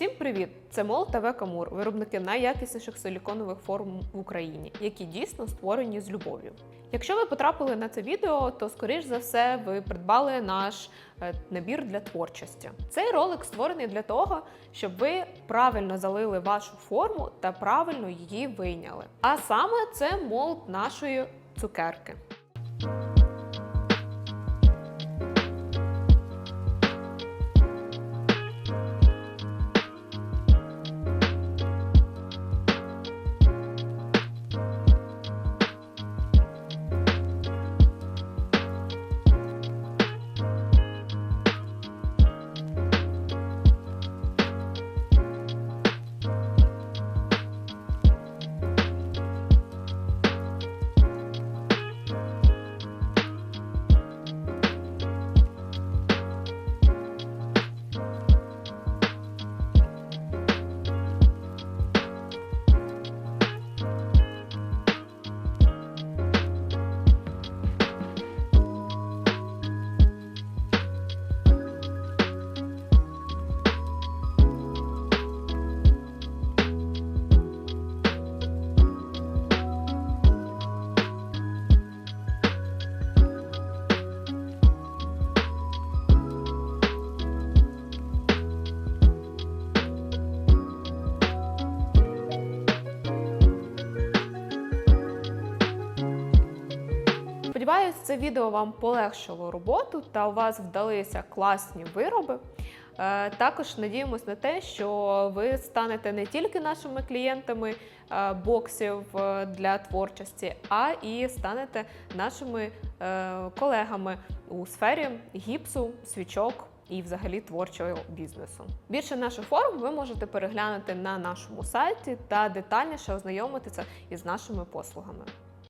Всім привіт! Це МОЛ та Векамур, виробники найякісніших силіконових форм в Україні, які дійсно створені з любов'ю. Якщо ви потрапили на це відео, то скоріш за все ви придбали наш е, набір для творчості. Цей ролик створений для того, щоб ви правильно залили вашу форму та правильно її вийняли. А саме це молд нашої цукерки. Сподіваюсь, це відео вам полегшило роботу та у вас вдалися класні вироби. Е, Також надіємось на те, що ви станете не тільки нашими клієнтами е, боксів е, для творчості, а і станете нашими колегами у сфері гіпсу, свічок і взагалі творчого бізнесу. Більше наших форм ви можете переглянути на нашому сайті та детальніше ознайомитися із нашими послугами.